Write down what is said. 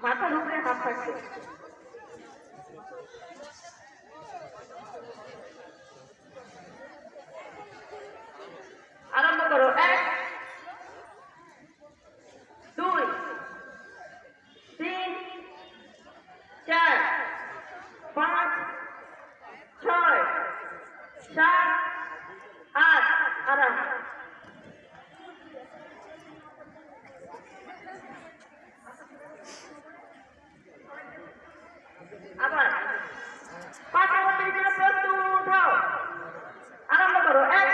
মাথার উপরে হাত থাকবে আরম্ভ করো। এক আবার পাশাপাশি প্রস্তুত হও আরম্ভ করো। এক